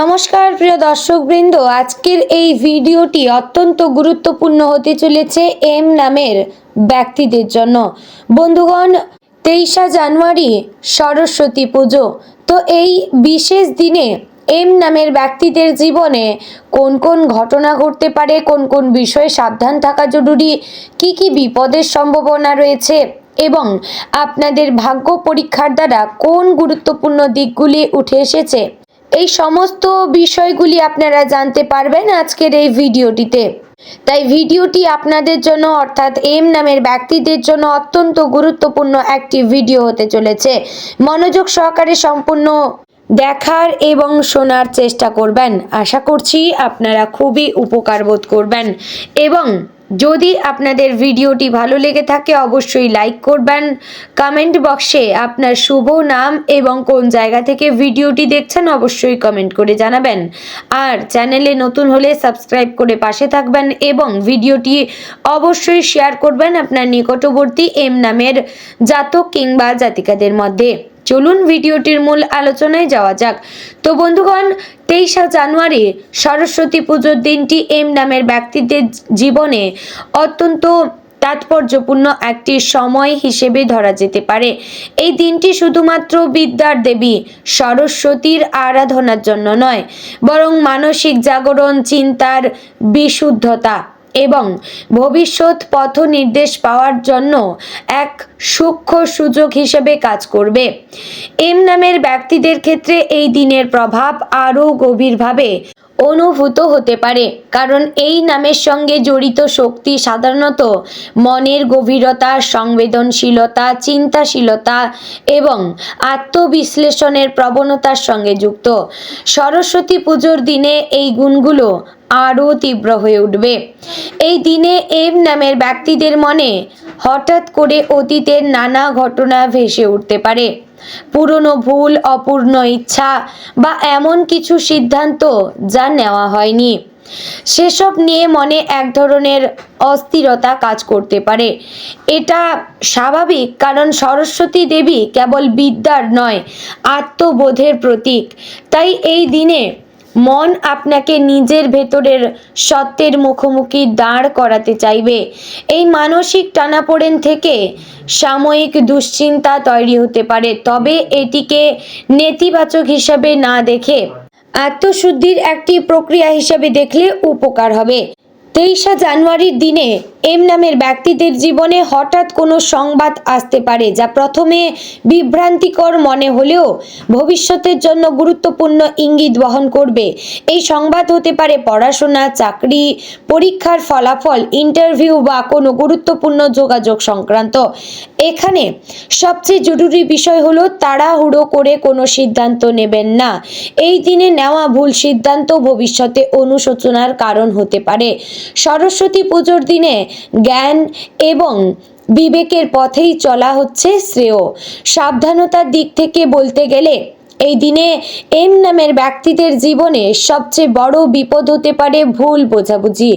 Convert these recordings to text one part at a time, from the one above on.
নমস্কার, প্রিয় দর্শকবৃন্দ। আজকের এই ভিডিওটি অত্যন্ত গুরুত্বপূর্ণ হতে চলেছে এম নামের ব্যক্তিদের জন্য। বন্ধুগণ, তেইশা জানুয়ারি সরস্বতী পুজো। তো এই বিশেষ দিনে এম নামের ব্যক্তিদের জীবনে কোন কোন ঘটনা ঘটতে পারে, কোন কোন বিষয়ে সাবধান থাকা জরুরি, কি কি বিপদের সম্ভাবনা রয়েছে এবং আপনাদের ভাগ্য পরীক্ষার দ্বারা কোন গুরুত্বপূর্ণ দিকগুলি উঠে এসেছে এই সমস্ত বিষয়গুলি আপনারা জানতে পারবেন আজকের এই ভিডিওটিতে। তাই ভিডিওটি আপনাদের জন্য অর্থাৎ এম নামের ব্যক্তিদের জন্য অত্যন্ত গুরুত্বপূর্ণ একটি ভিডিও হতে চলেছে। মনোযোগ সহকারে সম্পূর্ণ দেখার এবং শোনার চেষ্টা করবেন। আশা করছি আপনারা খুবই উপকার বোধ করবেন এবং যদি আপনাদের ভিডিওটি ভালো লেগে থাকে, অবশ্যই লাইক করবেন। কমেন্ট বক্সে আপনার শুভ নাম এবং কোন জায়গা থেকে ভিডিওটি দেখছেন, অবশ্যই কমেন্ট করে জানাবেন। আর চ্যানেলে নতুন হলে সাবস্ক্রাইব করে পাশে থাকবেন এবং ভিডিওটি অবশ্যই শেয়ার করবেন আপনার নিকটবর্তী এম নামের জাতক কিংবা জাতিকাদের মধ্যে। চলুন ভিডিওটির মূল আলোচনায় যাওয়া যাক। তো বন্ধুগণ, তেইশা জানুয়ারি সরস্বতী পুজোর দিনটি এম নামের ব্যক্তিদের জীবনে অত্যন্ত তাৎপর্যপূর্ণ একটি সময় হিসেবে ধরা যেতে পারে। এই দিনটি শুধুমাত্র বিদ্যার দেবী সরস্বতীর আরাধনার জন্য নয়, বরং মানসিক জাগরণ, চিন্তার বিশুদ্ধতা এবং ভবিষ্যৎ পথ নির্দেশ পাওয়ার জন্য এক সূক্ষ্ম সুযোগ হিসেবে কাজ করবে। এম নামের ব্যক্তিদের ক্ষেত্রে এই দিনের প্রভাব আরও গভীরভাবে অনুভূত হতে পারে। কারণ এই নামের সঙ্গে জড়িত শক্তি সাধারণত মনের গভীরতা, সংবেদনশীলতা, চিন্তাশীলতা এবং আত্মবিশ্লেষণের প্রবণতার সঙ্গে যুক্ত। সরস্বতী পুজোর দিনে এই গুণগুলো আরও তীব্র হয়ে উঠবে। এই দিনে এম নামের ব্যক্তিদের মনে হঠাৎ করে অতীতের নানা ঘটনা ভেসে উঠতে পারে। পুরনো ভুল, অপূর্ণ ইচ্ছা বা এমন কিছু সিদ্ধান্ত যা নেওয়া হয়নি। সেসব নিয়ে মনে এক ধরনের অস্থিরতা কাজ করতে পারে। এটা স্বাভাবিক কারণ সরস্বতী দেবী কেবল বিদ্যার নয়, আত্মবোধের প্রতীক। তাই এই দিনে মন আপনাকে নিজের ভেতরের সত্যের মুখোমুখি দাঁড় করাতে চাইবে। এই মানসিক টানাপোড়েন থেকে সাময়িক দুশ্চিন্তা তৈরি হতে পারে, তবে এটিকে নেতিবাচক হিসাবে না দেখে আত্মশুদ্ধির একটি প্রক্রিয়া হিসাবে দেখলে উপকার হবে। তেইশা জানুয়ারির দিনে এম নামের ব্যক্তিদের জীবনে হঠাৎ কোনো সংবাদ আসতে পারে, যা প্রথমে বিভ্রান্তিকর মনে হলেও ভবিষ্যতের জন্য গুরুত্বপূর্ণ ইঙ্গিত বহন করবে। এই সংবাদ হতে পারে পড়াশোনা, চাকরি, পরীক্ষার ফলাফল, ইন্টারভিউ বা কোনো গুরুত্বপূর্ণ যোগাযোগ সংক্রান্ত। এখানে সবচেয়ে জরুরি বিষয় হলো তাড়াহুড়ো করে কোনো সিদ্ধান্ত নেবেন না। এই দিনে নেওয়া ভুল সিদ্ধান্ত ভবিষ্যতে অনুশোচনার কারণ হতে পারে। সরস্বতী পুজোর দিনে জ্ঞান এবং বিবেকের পথেই চলা হচ্ছে শ্রেয়। সাবধানতার দিক থেকে বলতে গেলে, এই দিনে এম নামের ব্যক্তিদের জীবনে সবচেয়ে বড় বিপদ হতে পারে ভুল বোঝাবুঝি।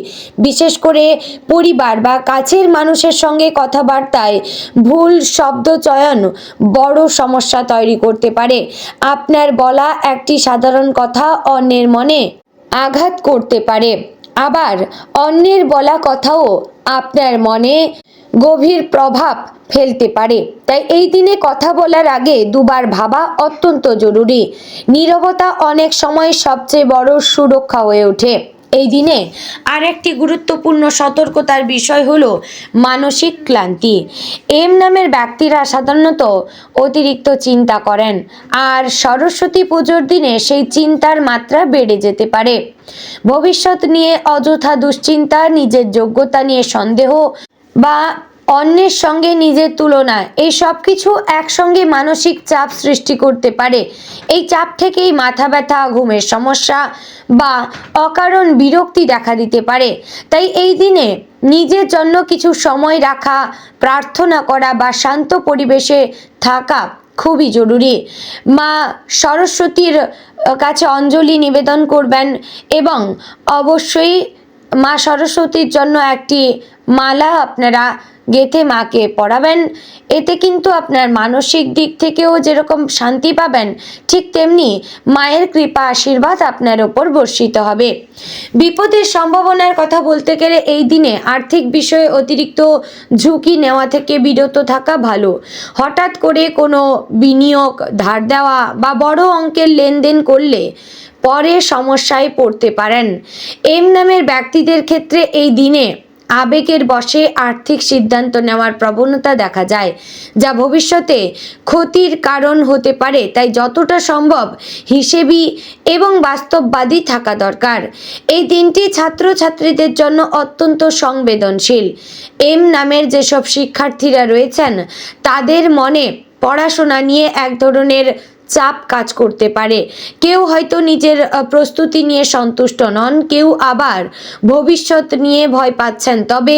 বিশেষ করে পরিবার বা কাছের মানুষের সঙ্গে কথাবার্তায় ভুল শব্দ চয়ন বড় সমস্যা তৈরি করতে পারে। আপনার বলা একটি সাধারণ কথা অন্যের মনে আঘাত করতে পারে। আবার অন্যের বলা কথাও আপনার মনে গভীর প্রভাব ফেলতে পারে। তাই এই দিনে কথা বলার আগে দুবার ভাবা অত্যন্ত জরুরি। নীরবতা অনেক সময় সবচেয়ে বড় সুরক্ষা হয়ে ওঠে। এই দিনে আরেকটি গুরুত্বপূর্ণ সতর্কতার বিষয় হলো মানসিক ক্লান্তি। এম নামের ব্যক্তিরা সাধারণত অতিরিক্ত চিন্তা করেন আর সরস্বতী পুজোর দিনে সেই চিন্তার মাত্রা বেড়ে যেতে পারে। ভবিষ্যৎ নিয়ে অযথা দুশ্চিন্তা, নিজের যোগ্যতা নিয়ে সন্দেহ বা অন্যের সঙ্গে নিজের তুলনা। এই সব কিছু একসঙ্গে মানসিক চাপ সৃষ্টি করতে পারে। এই চাপ থেকেই মাথা ব্যথা, ঘুমের সমস্যা বা অকারণ বিরক্তি দেখা দিতে পারে। তাই এই দিনে নিজের জন্য কিছু সময় রাখা, প্রার্থনা করা বা শান্ত পরিবেশে থাকা খুবই জরুরি। মা সরস্বতীর কাছে অঞ্জলি নিবেদন করবেন এবং অবশ্যই মা সরস্বতীর জন্য একটি মালা আপনারা গেথে মাকে পড়াবেন। এতে কিন্তু আপনার মানসিক দিক থেকেও যেরকম শান্তি পাবেন, ঠিক তেমনি মায়ের কৃপা আশীর্বাদ আপনার ওপর বর্ষিত হবে। বিপদের সম্ভাবনার কথা বলতে গেলে এই দিনে আর্থিক বিষয়ে অতিরিক্ত ঝুঁকি নেওয়া থেকে বিরত থাকা ভালো। হঠাৎ করে কোনো বিনিয়োগ, ধার দেওয়া বা বড় অঙ্কের লেনদেন করলে পরে সমস্যায় পড়তে পারেন। এম নামের ব্যক্তিদের ক্ষেত্রে এই দিনে আবেগের বশে আর্থিক সিদ্ধান্ত নেওয়ার প্রবণতা দেখা যায়, যা ভবিষ্যতে ক্ষতির কারণ হতে পারে। তাই যতটা সম্ভব হিসেবি এবং বাস্তববাদী থাকা দরকার। এই দিনটি ছাত্রছাত্রীদের জন্য অত্যন্ত সংবেদনশীল। এম নামের যেসব শিক্ষার্থীরা রয়েছেন, তাদের মনে পড়াশোনা নিয়ে এক ধরনের চাপ কাজ করতে পারে। কেউ হয়তো নিজের প্রস্তুতি নিয়ে সন্তুষ্ট নন, কেউ আবার ভবিষ্যৎ নিয়ে ভয় পাচ্ছেন। তবে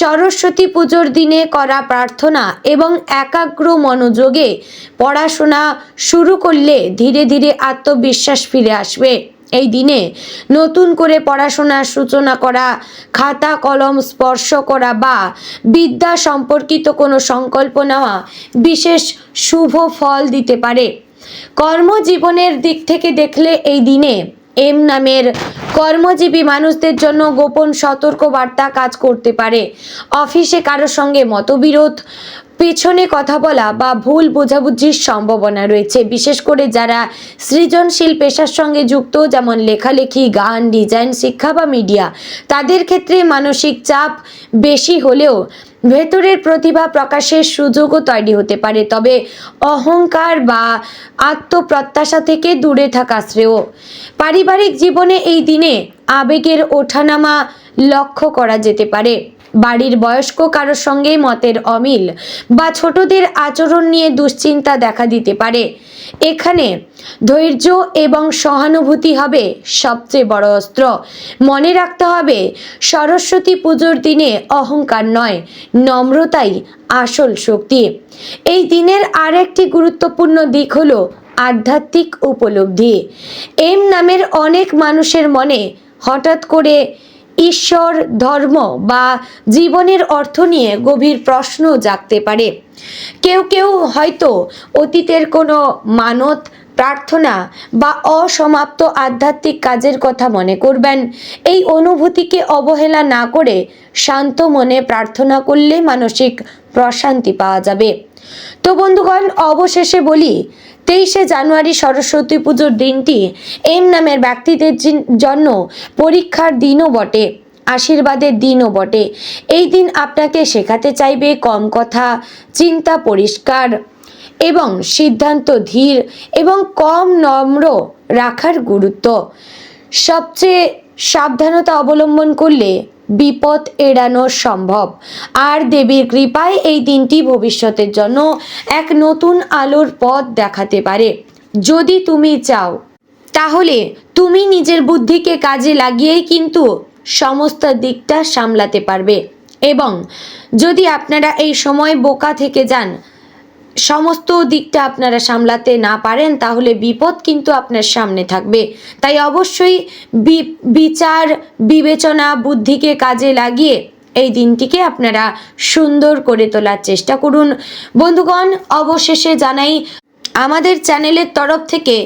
সরস্বতী পুজোর দিনে করা প্রার্থনা এবং একাগ্র মনোযোগে পড়াশোনা শুরু করলে ধীরে ধীরে আত্মবিশ্বাস ফিরে আসবে। এই দিনে নতুন করে পড়াশোনার সূচনা করা, খাতা, কলম স্পর্শ করা বা বিদ্যা সম্পর্কিত কোনো সংকল্প নেওয়া বিশেষ শুভ ফল দিতে পারে। কর্মজীবনের দিক থেকে দেখলে এই দিনে এম নামের কর্মজীবী মানুষদের জন্য গোপন সতর্ক বার্তা কাজ করতে পারে। অফিসে কারোর সঙ্গে মতবিরোধ, পেছনে কথা বলা বা ভুল বোঝাবুঝির সম্ভাবনা রয়েছে। বিশেষ করে যারা সৃজনশীল পেশার সঙ্গে যুক্ত, যেমন লেখালেখি, গান, ডিজাইন, শিক্ষা বা মিডিয়া, তাদের ক্ষেত্রে মানসিক চাপ বেশি হলেও ভেতরের প্রতিভা প্রকাশের সুযোগও তৈরি হতে পারে, তবে অহংকার বা আত্মপ্রত্যাশা থেকে দূরে থাকা শ্রেয়। পারিবারিক জীবনে এই দিনে আবেগের ওঠানামা লক্ষ্য করা যেতে পারে। বাড়ির বয়স্ক কারোর সঙ্গে মতের অমিল বা ছোটদের আচরণ নিয়ে দুশ্চিন্তা দেখা দিতে পারে। এখানে ধৈর্য এবং সহানুভূতি হবে সবচেয়ে বড় অস্ত্র। মনে রাখতে হবে, সরস্বতী পুজোর দিনে অহংকার নয়, নম্রতাই আসল শক্তি। এই দিনের আরেকটি গুরুত্বপূর্ণ দিক হলো আধ্যাত্মিক উপলব্ধি। এম নামের অনেক মানুষের মনে হঠাৎ করে ঈশ্বর, ধর্ম বা জীবনের অর্থ নিয়ে গভীর প্রশ্ন জাগতে পারে। কেউ কেউ হয়তো অতীতের কোনো মানত, প্রার্থনা বা অসমাপ্ত আধ্যাত্মিক কাজের কথা মনে করবেন। এই অনুভূতিকে অবহেলা না করে শান্ত মনে প্রার্থনা করলে মানসিক প্রশান্তি পাওয়া যাবে। তো বন্ধুগণ, অবশেষে বলি, তেইশে জানুয়ারি সরস্বতী পুজোর দিনটি এম নামের ব্যক্তিদের জিন- জন্য পরীক্ষার দিনও বটে, আশীর্বাদের দিনও বটে। এই দিন আপনাকে শেখাতে চাইবে কম কথা, চিন্তা পরিষ্কার এবং সিদ্ধান্ত ধীর এবং কম নম্র রাখার গুরুত্ব। সবচেয়ে সাবধানতা অবলম্বন করলে বিপদ এড়ানো সম্ভব। আর দেবীর কৃপায় এই দিনটি ভবিষ্যতের জন্য এক নতুন আলোর পথ দেখাতে পারে। যদি তুমি চাও, তাহলে তুমি নিজের বুদ্ধিকে কাজে লাগিয়েই কিন্তু সমস্ত দিকটা সামলাতে পারবে। এবং যদি আপনারা এই সময় বোকা থেকে যান সমস্ত দিকটা আপনারা সামলাতে না পারেন, তাহলে বিপদ কিন্তু আপনার সামনে থাকবে। তাই অবশ্যই বিচার, বিবেচনা, বুদ্ধিকে কাজে লাগিয়ে এই দিনটিকে আপনারা সুন্দর করে তোলার চেষ্টা করুন। বন্ধুগণ, অবশেষে জানাই, আমাদের চ্যানেলের তরফ থেকে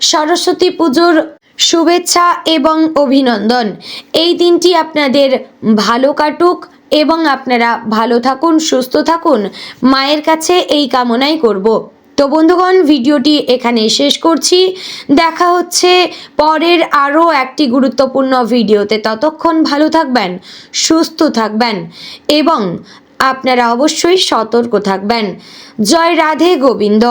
সরস্বতী পুজোর শুভেচ্ছা এবং অভিনন্দন। এই দিনটি আপনাদের ভালো কাটুক এবং আপনারা ভালো থাকুন, সুস্থ থাকুন। মায়ের কাছে এই কামনাই করব। তো বন্ধুগণ, ভিডিওটি এখানে শেষ করছি। দেখা হচ্ছে পরের আরও একটি গুরুত্বপূর্ণ ভিডিওতে। ততক্ষণ ভালো থাকবেন, সুস্থ থাকবেন এবং আপনারা অবশ্যই সতর্ক থাকবেন। জয় রাধে গোবিন্দ।